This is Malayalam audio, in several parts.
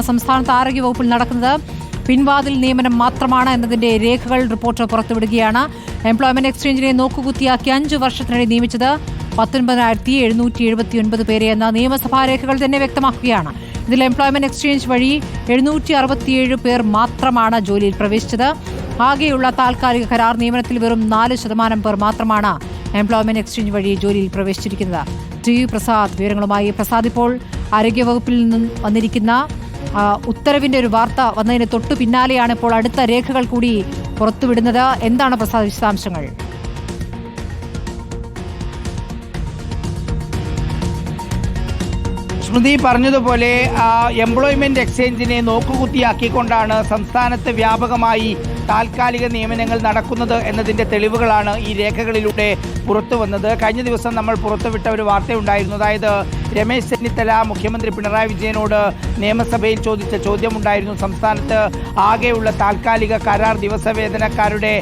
സംസ്ഥാനത്ത് ആരോഗ്യ വകുപ്പിൽ നടക്കുന്നത്. പിൻവാതിൽ നിയമനം മാത്രമാണ് എന്നതിന്റെ രേഖകൾ റിപ്പോർട്ട് പുറത്തുവിടുകയാണ്. എംപ്ലോയ്മെന്റ് എക്സ്ചേഞ്ചിനെ നോക്കുകുത്തിയാക്കി അഞ്ചു വർഷത്തിനിടെ നിയമിച്ചത് പത്തൊൻപതിനായിരത്തി എഴുന്നൂറ്റി എഴുപത്തി ഒൻപത് പേരെ എന്ന നിയമസഭാ രേഖകൾ തന്നെ വ്യക്തമാക്കുകയാണ്. ഇതിൽ എംപ്ലോയ്മെന്റ് എക്സ്ചേഞ്ച് വഴി എഴുന്നൂറ്റി അറുപത്തിയേഴ് പേർ മാത്രമാണ് ജോലിയിൽ പ്രവേശിച്ചത്. ആകെയുള്ള താൽക്കാലിക കരാർ നിയമനത്തിൽ വെറും നാല് ശതമാനം പേർ മാത്രമാണ് എംപ്ലോയ്മെന്റ് എക്സ്ചേഞ്ച് വഴി ജോലിയിൽ പ്രവേശിച്ചിരിക്കുന്നത്. ടി. പ്രസാദ് വിവരങ്ങളുമായി പ്രസാദ് ഇപ്പോൾ ആരോഗ്യവകുപ്പിൽ നിന്നും വന്നിരിക്കുന്ന ഉത്തരവിന്റെ ഒരു വാർത്ത വന്നതിന് തൊട്ടു പിന്നാലെയാണ് ഇപ്പോൾ അടുത്ത രേഖകൾ കൂടി പുറത്തുവിടുന്നത്. എന്താണ് പ്രസാദ് വിശദാംശങ്ങൾ? സ്മൃതി പറഞ്ഞതുപോലെ എംപ്ലോയ്മെന്റ് എക്സ്ചേഞ്ചിനെ നോക്കുകുത്തിയാക്കിക്കൊണ്ടാണ് സംസ്ഥാനത്ത് വ്യാപകമായി താൽക്കാലിക നിയമനങ്ങൾ നടക്കുന്നത് എന്നതിന്റെ തെളിവുകളാണ് ഈ രേഖകളിലൂടെ പുറത്തു വന്നത് കഴിഞ്ഞ ദിവസം നമ്മൾ പുറത്തുവിട്ട ഒരു വാർത്തയുണ്ടായിരുന്നു അതായത് രമേശ് ചെന്നിത്തല മുഖ്യമന്ത്രി പിണറായി വിജയനോട് നിയമസഭയിൽ ചോദിച്ച ചോദ്യമുണ്ടായിരുന്നു. സംസ്ഥാനത്ത് ആകെയുള്ള താൽക്കാലിക കരാർ ദിവസവേതനക്കാരുടെ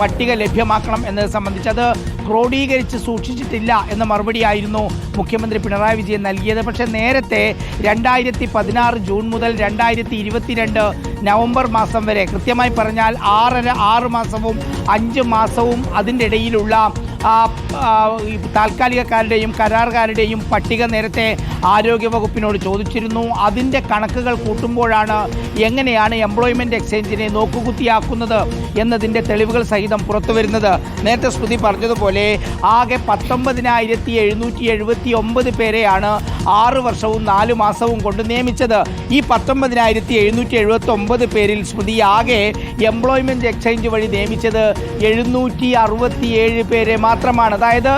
പട്ടിക ലഭ്യമാക്കണം എന്നത് സംബന്ധിച്ച് അത് ക്രോഡീകരിച്ച് സൂക്ഷിച്ചിട്ടില്ല എന്ന മറുപടിയായിരുന്നു മുഖ്യമന്ത്രി പിണറായി വിജയൻ നൽകിയത്. പക്ഷേ നേരത്തെ രണ്ടായിരത്തി പതിനാറ് ജൂൺ മുതൽ രണ്ടായിരത്തി ഇരുപത്തിരണ്ട് നവംബർ മാസം വരെ കൃത്യമായി പറഞ്ഞാൽ ആറര ആറ് മാസവും അഞ്ച് മാസവും അതിന്റെ ഇടയിലുള്ള താൽക്കാലികക്കാരുടെയും കരാറുകാരുടെയും പട്ടിക നേരത്തെ ആരോഗ്യവകുപ്പിനോട് ചോദിച്ചിരുന്നു. അതിന്റെ കണക്കുകൾ കൂട്ടുമ്പോഴാണ് എങ്ങനെയാണ് എംപ്ലോയ്മെന്റ് എക്സ്ചേഞ്ചിനെ നോക്കുകുത്തിയാക്കുന്നത് എന്നതിന്റെ തെളിവുകൾ സഹിതം പുറത്തു വരുന്നത്. നേരത്തെ സ്മൃതി പറഞ്ഞതുപോലെ ആകെ പത്തൊമ്പതിനായിരത്തി എഴുന്നൂറ്റി എഴുപത്തി ഒമ്പത് പേരെയാണ് ആറ് വർഷവും നാല് മാസവും കൊണ്ട് നിയമിച്ചത്. ഈ പത്തൊമ്പതിനായിരത്തി എഴുന്നൂറ്റി എഴുപത്തി ഒമ്പത് പേരിൽ സ്മൃതി ആകെ എംപ്ലോയ്മെന്റ് എക്സ്ചേഞ്ച് വഴി നിയമിച്ചത് എഴുന്നൂറ്റി അറുപത്തിയേഴ് പേരെ മാത്രമാണ്. അതായത്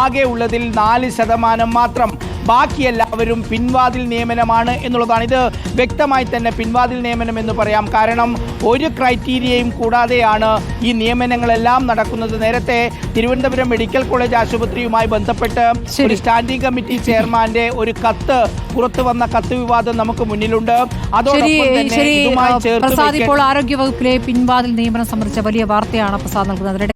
ആകെ ഉള്ളതിൽ നാല് ശതമാനം മാത്രം. ബാക്കി എല്ലാവരും പിൻവാതിൽ നിയമനമാണ് എന്നുള്ളതാണ്. ഇത് വ്യക്തമായി തന്നെ പിൻവാതിൽ നിയമനം എന്ന് പറയാം. കാരണം ഒരു ക്രൈറ്റീരിയയും കൂടാതെയാണ് ഈ നിയമനങ്ങളെല്ലാം നടക്കുന്നത്. നേരത്തെ തിരുവനന്തപുരം മെഡിക്കൽ കോളേജ് ആശുപത്രിയുമായി ബന്ധപ്പെട്ട് ഒരു സ്റ്റാൻഡിംഗ് കമ്മിറ്റി ചെയർമാന്റെ ഒരു കത്ത് പുറത്തു വന്ന കത്ത് വിവാദം നമുക്ക് മുന്നിലുണ്ട്. അതോടൊപ്പം തന്നെ ഇപ്പോൾ ആരോഗ്യവകുപ്പിലെ പിൻവാതിൽ നിയമനം സംബന്ധിച്ച വലിയ വാർത്തയാണ് പ്രസാദ് നൽകുന്നത്.